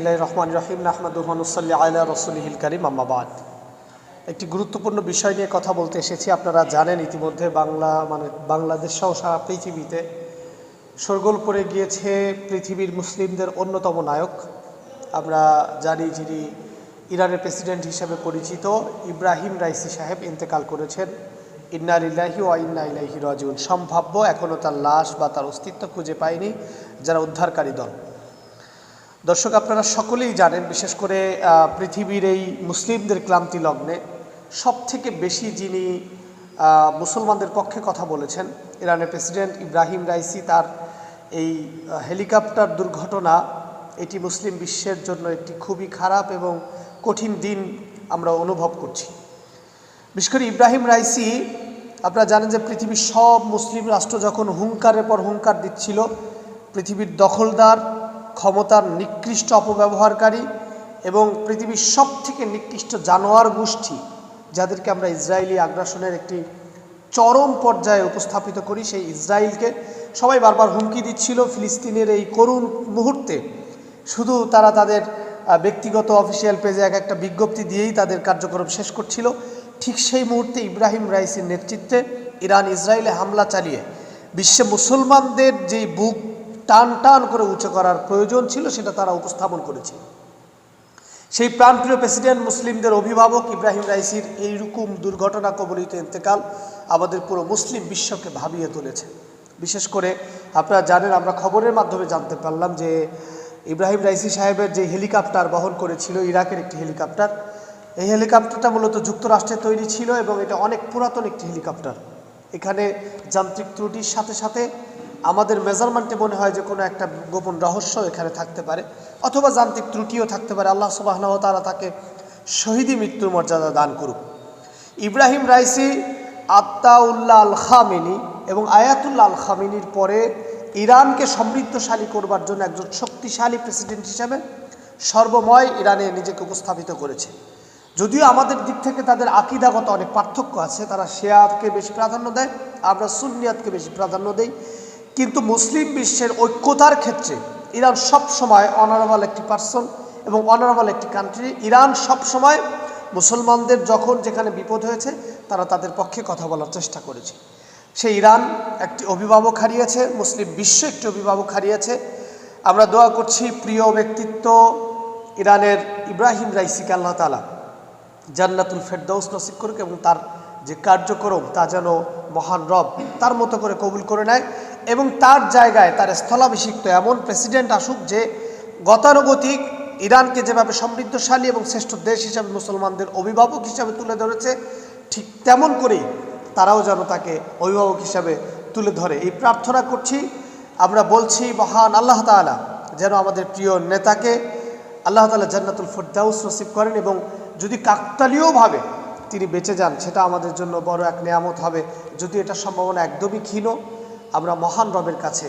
রহমান রহিম নাহমাদুহানুসাল্লি আলা রসুলহিল করিম আম্মাবাদ একটি গুরুত্বপূর্ণ বিষয় নিয়ে কথা বলতে এসেছি। আপনারা জানেন ইতিমধ্যে বাংলা মানে বাংলাদেশ সহ সারা পৃথিবীতে শোরগোল পড়ে গিয়েছে পৃথিবীর মুসলিমদের অন্যতম নায়ক। আমরা জানি যিনি ইরানের প্রেসিডেন্ট হিসেবে পরিচিত, ইব্রাহিম রাইসি সাহেব ইন্তেকাল করেছেন। ইন্না লিল্লাহি ও ইন্না ইলাইহি রাজিউন। সম্ভাব্য এখনও তার লাশ বা তার অস্তিত্ব খুঁজে পায়নি যারা উদ্ধারকারী দল। দর্শক, আপনারা সকলেই জানেন, বিশেষ করে পৃথিবীর এই মুসলিমদের ক্লান্তি লগ্নে সব থেকে বেশি যিনি মুসলমানদের পক্ষে কথা বলেছেন, ইরানের প্রেসিডেন্ট ইব্রাহিম রাইসি তার এই হেলিকপ্টার দুর্ঘটনা এটি মুসলিম বিশ্বের জন্য একটি খুবই খারাপ এবং কঠিন দিন আমরা অনুভব করছি। বিশেষ করে ইব্রাহিম রাইসি, আপনারা জানেন যে পৃথিবীর সব মুসলিম রাষ্ট্র যখন হুঙ্কারের পর হুঙ্কার দিচ্ছিল, পৃথিবীর দখলদার ক্ষমতার নিকৃষ্ট অপব্যবহারকারী এবং পৃথিবীর সব থেকে নিকৃষ্ট জানোয়ার গোষ্ঠী, যাদেরকে আমরা ইসরায়েলি আগ্রাসনের একটি চরম পর্যায়ে উপস্থাপিত করি, সেই ইসরায়েলকে সবাই বারবার হুমকি দিচ্ছিল ফিলিস্তিনের এই করুণ মুহূর্তে। শুধু তারা তাদের ব্যক্তিগত অফিসিয়াল পেজে এক একটা বিজ্ঞপ্তি দিয়েই তাদের কার্যক্রম শেষ করছিল। ঠিক সেই মুহূর্তে ইব্রাহিম রাইসির নেতৃত্বে ইরান ইসরায়েলে হামলা চালিয়ে বিশ্বে মুসলমানদের যেই বুক টান টান করে উঁচু করার প্রয়োজন ছিল, সেটা তারা উপস্থাপন করেছে সেই প্রাণপ্রিয় প্রেসিডেন্ট মুসলিমদের অভিভাবক ইব্রাহিম রাইসির এইরকম দুর্ঘটনা কবলিত ইন্তেকাল আমাদের পুরো মুসলিম বিশ্বকে ভাবিয়ে তুলেছে। বিশেষ করে আপনারা জানেন, আমরা খবরের মাধ্যমে জানতে পারলাম যে ইব্রাহিম রাইসি সাহেবের যে হেলিকপ্টার বহন করেছিল, ইরাকের একটি হেলিকপ্টার, এই হেলিকপ্টারটা মূলত যুক্তরাষ্ট্রে তৈরি ছিল এবং এটা অনেক পুরাতন একটি হেলিকপ্টার। এখানে যান্ত্রিক ত্রুটির সাথে সাথে আমাদের মেজারমেন্টে মনে হয় যে কোনো একটা গোপন রহস্য এখানে থাকতে পারে, অথবা যান্ত্রিক ত্রুটিও থাকতে পারে। আল্লাহ সুবাহ তারা তাকে শহীদি মৃত্যুর মর্যাদা দান করুক। Ibrahim Raisi Ayatollah Al Khamenei এবং আয়াতুল্লাহ আল খামিনির পরে ইরানকে সমৃদ্ধশালী করবার জন্য একজন শক্তিশালী প্রেসিডেন্ট হিসাবে সর্বময় ইরানে নিজেকে উপস্থাপিত করেছে। যদিও আমাদের দিক থেকে তাদের আকিদাগত অনেক পার্থক্য আছে, তারা শেয়ারকে বেশি প্রাধান্য দেয়, আমরা সুনিয়াতকে বেশি প্রাধান্য দেই। কিন্তু মুসলিম বিশ্বের ঐক্যতার ক্ষেত্রে ইরান সব সময় অনারেবল একটি পার্সন এবং অনারেবল একটি কান্ট্রি ইরান সব সময় মুসলমানদের যখন যেখানে বিপদ হয়েছে, তারা তাদের পক্ষে কথা বলার চেষ্টা করেছে। সে ইরান একটি অভিভাবক হারিয়েছে, মুসলিম বিশ্ব একটি অভিভাবক হারিয়েছে। আমরা দোয়া করছি প্রিয় ব্যক্তিত্ব ইরানের ইব্রাহিম রাইসিকে আল্লাহ তালা জান্নাতুল ফেরদৌস নসিব করুক এবং তার যে কার্যক্রম তা যেন মহান রব তার মতো করে কবুল করে নেয় এবং তার জায়গায় তার স্থলাভিষিক্ত এমন প্রেসিডেন্ট আসুক যে গতানুগতিক ইরানকে যেভাবে সমৃদ্ধশালী এবং শ্রেষ্ঠ দেশ হিসাবে মুসলমানদের অভিভাবক হিসাবে তুলে ধরেছে, ঠিক তেমন করেই তারাও যেন তাকে অভিভাবক হিসাবে তুলে ধরে। এই প্রার্থনা করছি, আমরা বলছি, মহান আল্লাহ তাআলা যেন আমাদের প্রিয় নেতাকে আল্লাহ তালা জান্নাতুল ফেরদাউস নসিব করেন এবং যদি কাকতালীয়ভাবে তিনি বেঁচে যান, সেটা আমাদের জন্য বড় এক নেয়ামত হবে। যদি এটা সম্ভাবনা একদমই ক্ষীণ আমরা মহান রবের কাছে